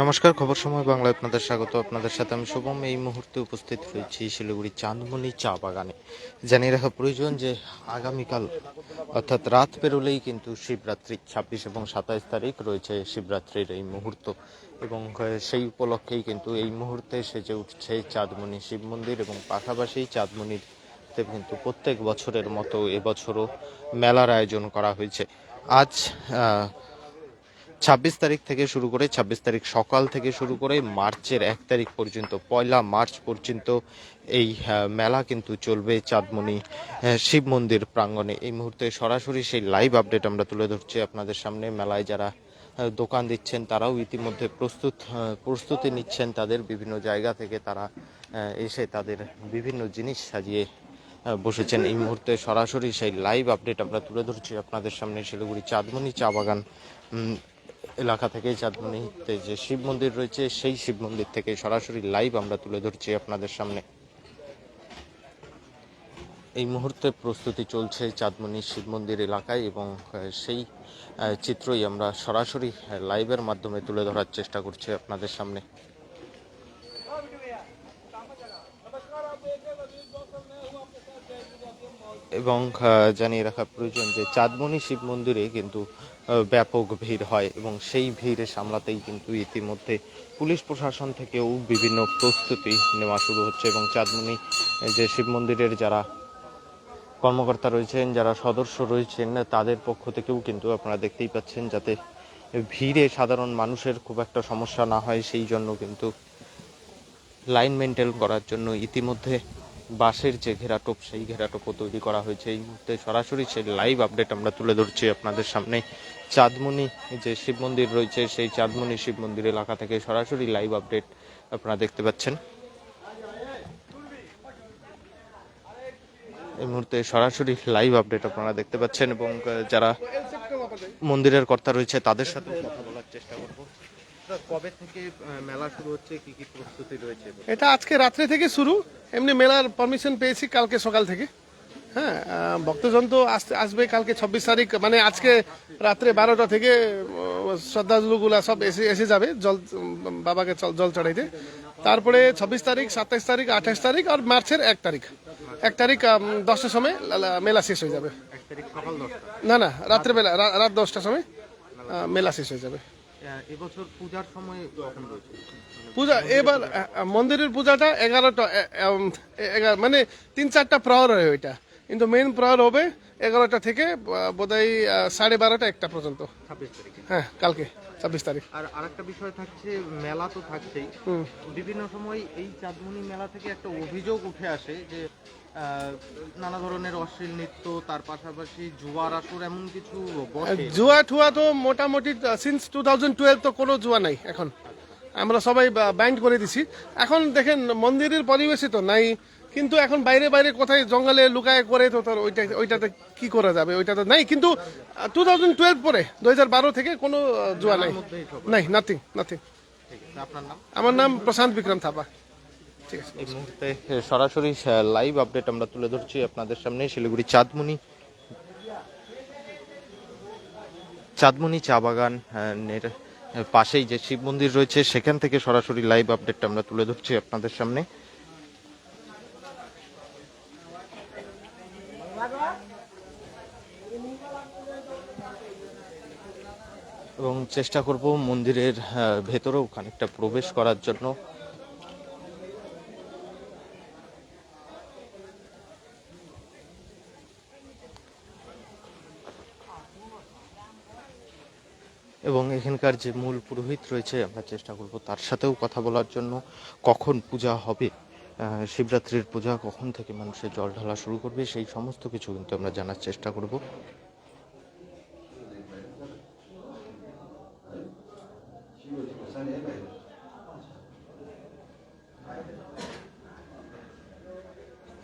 নমস্কার, খবর সময় বাংলায় আপনাদের স্বাগত। আপনাদের সাথে আমি শুভম। এই মুহূর্তে উপস্থিত রয়েছি শিলিগুড়ি চাঁদমণি চা বাগানে। জানিয়ে রাখা প্রয়োজন যে আগামীকাল, অর্থাৎ রাত পেরোলেই কিন্তু শিবরাত্রি, ছাব্বিশ এবং সাতাইশ তারিখ রয়েছে শিবরাত্রির এই মুহূর্ত। এবং সেই উপলক্ষেই কিন্তু এই মুহূর্তে সেজে উঠছে চাঁদমণি শিব মন্দির এবং পাশাপাশি চাঁদমণির কিন্তু প্রত্যেক বছরের মতো এবছরও মেলার আয়োজন করা হয়েছে। আজ ছাব্বিশ তারিখ থেকে শুরু করে, ছাব্বিশ তারিখ সকাল থেকে শুরু করে, মার্চের এক তারিখ পর্যন্ত, পয়লা মার্চ পর্যন্ত এই মেলা কিন্তু চলবে চাঁদমণি শিব মন্দির প্রাঙ্গণে। এই মুহূর্তে সরাসরি সেই লাইভ আপডেট আমরা তুলে ধরছি আপনাদের সামনে। মেলায় যারা দোকান দিচ্ছেন, তারাও ইতিমধ্যে প্রস্তুত প্রস্তুতি নিচ্ছেন। তাদের বিভিন্ন জায়গা থেকে তারা এসে তাদের বিভিন্ন জিনিস সাজিয়ে বসেছেন। এই মুহূর্তে সরাসরি সেই লাইভ আপডেট আমরা তুলে ধরছি আপনাদের সামনে। শিলিগুড়ি চাঁদমণি চা বাগান এলাকা থেকে চাঁদমণিতে যে শিব মন্দির রয়েছে, সেই শিব মন্দির থেকে সরাসরি লাইভ আমরা তুলে ধরছি আপনাদের সামনে। এই মুহূর্তে প্রস্তুতি চলছে চাঁদমণি শিব মন্দির এলাকায় এবং সেই চিত্রই আমরা সরাসরি লাইভের মাধ্যমে তুলে ধরার চেষ্টা করছি আপনাদের সামনে। এবং জানিয়ে রাখা প্রয়োজন যে চাঁদমণি শিব মন্দিরে কিন্তু ব্যাপক ভিড় হয় এবং সেই ভিড় সামলাতেই কিন্তু ইতিমধ্যে পুলিশ প্রশাসন থেকেও বিভিন্ন প্রস্তুতি নেওয়া শুরু হচ্ছে এবং চাঁদমণি যে শিব মন্দিরের যারা কর্মকর্তা রয়েছেন, যারা সদস্য রয়েছেন, তাদের পক্ষ থেকেও কিন্তু আপনারা দেখতেই পাচ্ছেন যাতে ভিড়ে সাধারণ মানুষের খুব একটা সমস্যা না হয়, সেই জন্য কিন্তু লাইন মেনটেন করার জন্য ইতিমধ্যে বাসের যে ঘেরাটোপ, সেই ঘেরাটোপও তৈরি করা হয়েছে। এই মুহূর্তে সরাসরি সেই লাইভ আপডেট আমরা তুলে ধরছি আপনাদের সামনে। চাঁদমণি, যে শিব মন্দির রয়েছে, সেই চাঁদমণি শিব মন্দির এলাকা থেকে সরাসরি লাইভ আপডেট আপনারা দেখতে পাচ্ছেন। এই মুহূর্তে সরাসরি লাইভ আপডেট আপনারা দেখতে পাচ্ছেন এবং যারা মন্দিরের কর্তা রয়েছে, তাদের সাথে কথা বলার চেষ্টা করব। কবে থেকে মেলা শুরু হচ্ছে? কি কি প্রস্তুতি রয়েছে? এটা আজকে রাত্রে থেকে শুরু। এমনি মেলার পারমিশন পেয়েছি কালকে সকাল থেকে। হ্যাঁ ভক্তজন তো আসতে আসবে কালকে ছাব্বিশ তারিখ। মানে আজকে রাত্রে বারোটা থেকে শ্রদ্ধালুগুলা সব এসে এসে যাবে জল বাবাকে জল- চড়াইতে। তারপরে ছাব্বিশ তারিখ সাতাইশ তারিখ আঠাশ তারিখ আর মার্চের এক তারিখ। এক তারিখ দশটার সময় মেলা শেষ হয়ে যাবে। না না রাত্রেবেলা রাত দশটার সময় মেলা শেষ হয়ে যাবে। এবছর পূজার সময় রয়েছে? পূজা এবার মন্দিরের পূজাটা এগারোটা মানে তিন চারটা প্রহর হয় ওইটা। কিন্তু মেন প্রহর হবে এগারোটা থেকে বোধ বোধহয় সাড়ে বারোটা একটা পর্যন্ত। হ্যাঁ কালকে। ছাব্বিশ তারিখ। আর আরেকটা বিষয় থাকছে মেলা তো থাকছেই। বিভিন্ন সময় এই চাঁদমণি মেলা থেকে একটা অভিযোগ উঠে আসে যে নানা ধরনের অশ্লীল নৃত্য তার পাশাপাশি জুয়ার আসর এমন কিছু জুয়া ঠুয়া তো মোটামুটি সিন্স টু থাউজেন্ড টুয়েলভ তো কোনো জুয়া নাই এখন। আমরা সবাই ব্যান্ড করে দিছি। এখন দেখেন মন্দিরের পরিবেশে তো নাই। কিন্তু এখন বাইরে বাইরে কোথায় জঙ্গলে লুকায় করে তো তোর ওইটা ওইটাতে কি করা যাবে? ওইটা তো নাই কিন্তু টু থাউজেন্ড টুয়েলভ পরে দু হাজার বারো থেকে কোনো জুয়া নাই। নাই নাথিং নাথিং আমার নাম প্রশান্ত বিক্রম থাপা। ঠিক আছে। এই মুহূর্তে সরাসরি লাইভ আপডেট আমরা তুলে ধরছি আপনাদের সামনে শিলিগুড়ি চাঁদমণি চাঁদমণি চা বাগান এর পাশেই যে শিব মন্দির রয়েছে সেখান থেকে সরাসরি লাইভ আপডেটটা আমরা তুলে ধরছি আপনাদের সামনে এবং চেষ্টা করব মন্দিরের ভেতরেও খানিকটা প্রবেশ করার জন্য। এবং এখানকার যে মূল পুরোহিত রয়েছে, আমরা চেষ্টা করব তার সাথেও কথা বলার জন্য। কখন পূজা হবে? শিবরাত্রির পূজা কখন থেকে মানুষের জল ঢালা শুরু করবে? সেই সমস্ত কিছু কিন্তু আমরা জানার চেষ্টা করব।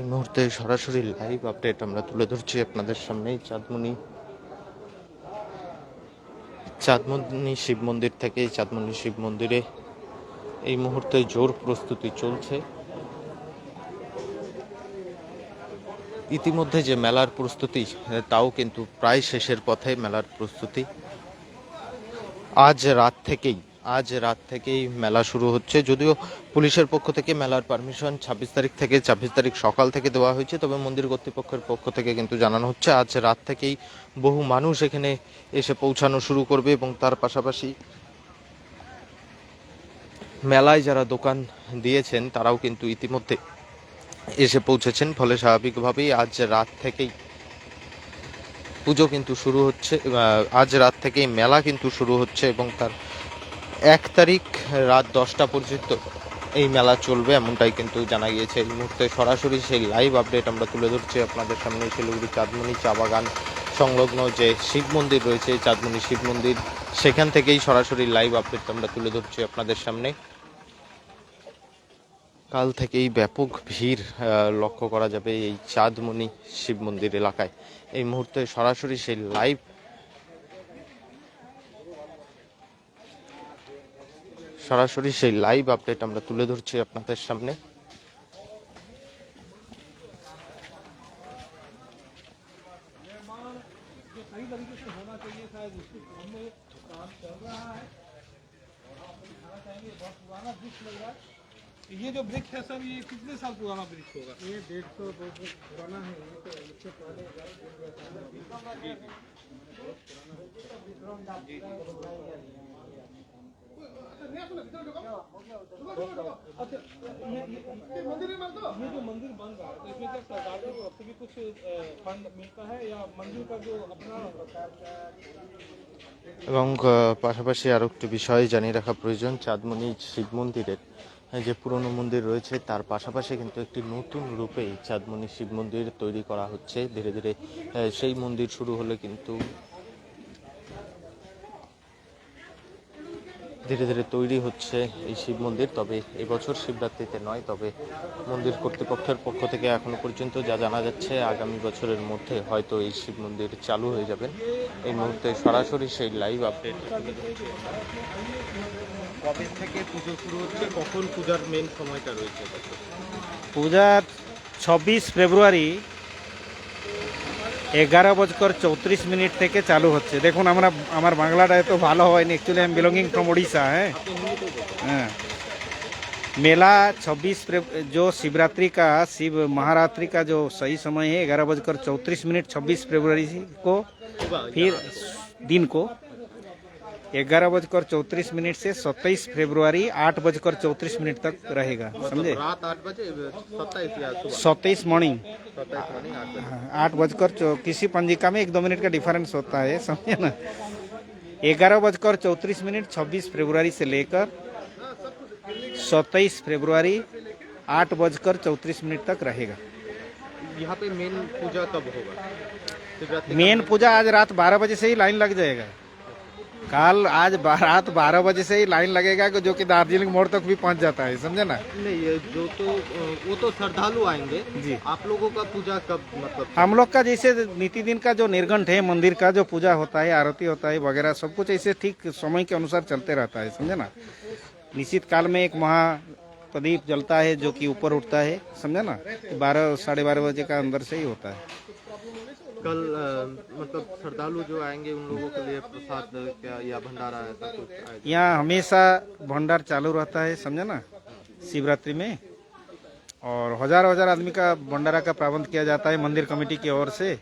এই মুহূর্তে সরাসরি লাইভ আপডেট আমরা তুলে ধরছি আপনাদের সামনেই চাঁদমণি। চাঁদমণি শিব মন্দির থেকে চাঁদমণি শিব মন্দিরে এই মুহূর্তে জোর প্রস্তুতি চলছে। ইতিমধ্যে যে মেলার প্রস্তুতি, তাও কিন্তু প্রায় শেষের পথে মেলার প্রস্তুতি। আজ রাত থেকেই আজ রাত থেকেই মেলা শুরু হচ্ছে। যদিও পুলিশের পক্ষ থেকে মেলার পারমিশন ছাব্বিশ তারিখ থেকে ছাব্বিশ তারিখ সকাল থেকে দেওয়া হয়েছে, তবে মন্দির কর্তৃপক্ষের পক্ষ থেকে কিন্তু জানানো হচ্ছে, আজ রাত থেকেই বহু মানুষ এখানে এসে পৌঁছানো শুরু করবে এবং তার পাশাপাশি মেলায় যারা দোকান দিয়েছেন, তারাও কিন্তু ইতিমধ্যে এসে পৌঁছেছেন। ফলে স্বাভাবিকভাবেই আজ রাত থেকেই পুজো কিন্তু শুরু হচ্ছে আজ রাত থেকেই মেলা কিন্তু শুরু হচ্ছে এবং তার এক তারিখ রাত দশটা পর্যন্ত এই মেলা চলবে, এমনটাই কিন্তু জানা গিয়েছে। এই মুহূর্তে সরাসরি সেই লাইভ আপডেট আমরা তুলে ধরছি আপনাদের সামনে। শিলিগুড়ি চাঁদমণি চা বাগান সংলগ্ন যে শিব মন্দির রয়েছে চাঁদমণি শিব মন্দির, সেখান থেকেই সরাসরি লাইভ আপডেট আমরা তুলে ধরছি আপনাদের সামনে। কাল থেকেই ব্যাপক ভিড় লক্ষ্য করা যাবে এই চাঁদমণি শিব মন্দির এলাকায়। এই মুহূর্তে সরাসরি সেই লাইভ সরাসরি সেই লাইভ আপডেট আমরা তুলে ধরছি আপনাদের সামনে ये जो ब्रिक है सर ये कितने साल पुराना ब्रिक होगा ये डेढ़ सौ दो सौ पुराना है ये तो इससे पहले ये जो मंदिर बन रहा है तो इसमें क्या सरकार की तरफ से भी कुछ अ, फंड मिलता है या मंदिर का जो अपना এবং আহ, পাশাপাশি আরও একটি বিষয় জানিয়ে রাখা প্রয়োজন চাঁদমণি শিব মন্দিরের আহ, যে পুরনো মন্দির রয়েছে তার পাশাপাশি কিন্তু একটি নতুন রূপে এই চাঁদমণি শিব মন্দির তৈরি করা হচ্ছে ধীরে ধীরে আহ, সেই মন্দির শুরু হলে কিন্তু ধীরে ধীরে তৈরি হচ্ছে এই শিব মন্দির। তবে এবছর শিবরাত্রিতে নয় তবে মন্দির কর্তৃপক্ষের পক্ষ থেকে এখনও পর্যন্ত যা জানা যাচ্ছে আগামী বছরের মধ্যে হয়তো এই শিব মন্দির চালু হয়ে যাবে। এই মুহূর্তে সরাসরি সেই লাইভ আপডেট কবে থেকে পুজো শুরু হচ্ছে? কখন পূজার মেন সময়টা রয়েছে? পূজা ছাব্বিশ ফেব্রুয়ারি এগারো বজকর চৌত্রিশ মিনিট থেকে চালু হচ্ছে দেখুন আমরা আমার বাংলাটা এত ভালো হয়নি actually I am belonging from Orissa है हाँ। मेला 26 फेब- जो शिवरात्रि का शिव महारात्रि का जो सही समय है ग्यारह बजकर चौंतीस मिनट 26 फरवरी को फिर दिन को ग्यारह बजकर चौतीस मिनट से सत्ताईस फरवरी आठ बजकर चौतीस मिनट तक रहेगा मतलब समझे? रात सत्ताईस मॉर्निंग हाँ, आठ बजकर किसी पंजिका में एक दो मिनट का डिफरेंस होता है समझे ना? ग्यारह बजकर चौतीस मिनट छब्बीस फरवरी से लेकर सत्ताईस फरवरी आठ बजकर चौतीस मिनट तक रहेगा। यहाँ पे मेन पूजा कब होगा? मेन पूजा आज रात बारह बजे से ही लाइन लग जाएगा। कल आज रात बारह बजे से ही लाइन लगेगा कि जो कि दार्जिलिंग मोड़ तक भी पहुँच जाता है समझे ना? नहीं ये जो तो वो तो श्रद्धालु आएँगे। जी। आप लोगों का पूजा कब मतलब? हम लोग का जैसे नीति दिन का जो निर्घंट है मंदिर का जो पूजा होता है आरती होता है वगैरह सब कुछ ऐसे ठीक समय के अनुसार चलते रहता है समझे ना? निश्चित काल में एक महा प्रदीप जलता है जो कि ऊपर उठता है समझे ना? बारह साढ़े बारह बजे का अंदर से ही होता है। कल अ, मतलब श्रद्धालु जो आएँगे उन लोगों के लिए प्रसाद क्या या भंडारा ऐसा कुछ यहाँ हमेशा भंडार चालू रहता है समझे ना? शिवरात्रि में। और हज़ार हज़ार आदमी का भंडारा का प्रबंध किया जाता है मंदिर कमेटी की ओर से।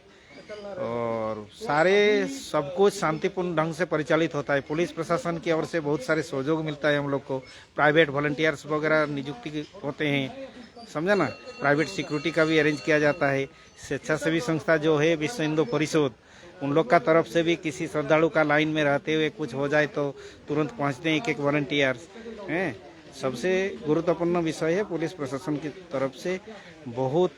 और सारे सब कुछ शांतिपूर्ण ढंग से परिचालित होता है। पुलिस प्रशासन की ओर से बहुत सारे सहयोग मिलता है हम लोग को। प्राइवेट वॉलंटियर्स वगैरह नियुक्ति होते हैं। समझा ना? प्राइवेट सिक्योरिटी का भी अरेंज किया जाता है। स्वेच्छासेवी संस्था जो है, विश्व हिंदू परिषद, उन लोग का तरफ़ से भी किसी श्रद्धालु का लाइन में रहते हुए कुछ हो जाए तो तुरंत पहुँचते हैं एक एक वॉलंटियर्स हैं? सबसे गुरुत्वपूर्ण विषय है पुलिस प्रशासन की तरफ़ से। बहुत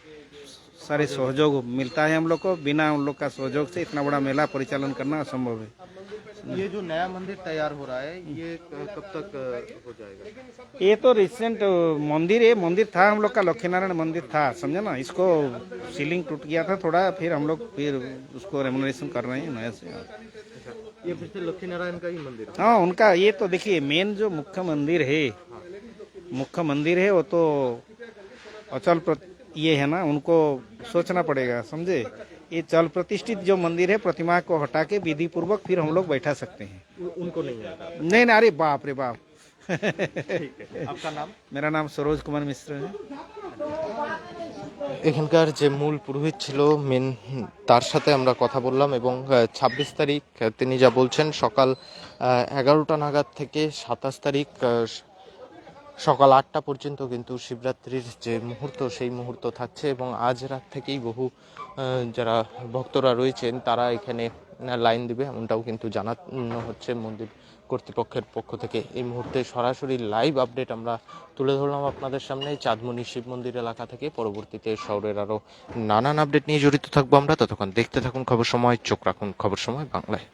सारे सहयोग मिलता है हम लोग को। बिना उन लोग का सहयोग से इतना बड़ा मेला परिचालन करना असंभव है। ये जो नया मंदिर तैयार हो रहा है ये कब तक हो जाएगा? ये तो रिसेंट मंदिर है मंदिर था हम लोग का लक्ष्मी नारायण मंदिर था समझे ना? इसको सीलिंग टूट गया था थोड़ा फिर हम लोग फिर उसको रेमोनेशन कर रहे हैं नया से। ये फिर से लक्ष्मी नारायण का ही मंदिर हाँ? उनका ये तो देखिए मेन जो मुख्य मंदिर है मुख्य मंदिर है वो तो अचल ये है ना उनको सोचना पड़ेगा समझे? ये चल प्रतिष्ठित जो मंदिर है प्रतिमा को हटा के विधि पूर्वक फिर हम लोग बैठा सकते हैं उ- उनको नहीं मिलेगा नहीं ना अरे बाप रे बाप आपका नाम मेरा नाम सरोज कुमार मिश्र है এখানকার যে মূল পুরোহিত ছিল মেন তার সাথে আমরা কথা বললাম এবং ছাব্বিশ তারিখ আহ, তিনি যা বলছেন সকাল এগারোটা নাগাদ থেকে সাতাশ তারিখ আহ, স- সকাল আটটা পর্যন্ত কিন্তু শিবরাত্রির যে মুহূর্ত, সেই মুহূর্ত থাকছে এবং আজ রাত থেকেই বহু যারা ভক্তরা রয়েছেন, তারা এখানে লাইন দিবে এমনটাও কিন্তু জানানো হচ্ছে মন্দির কর্তৃপক্ষের পক্ষ থেকে। এই মুহূর্তে সরাসরি লাইভ আপডেট আমরা তুলে ধরলাম আপনাদের সামনে চাঁদমণি শিব মন্দির এলাকা থেকে। পরবর্তীতে শহরের আরও নানান আপডেট নিয়ে জড়িত থাকব আমরা। ততক্ষণ দেখতে থাকুন খবর সময়, চোখ রাখুন খবর সময় বাংলায়।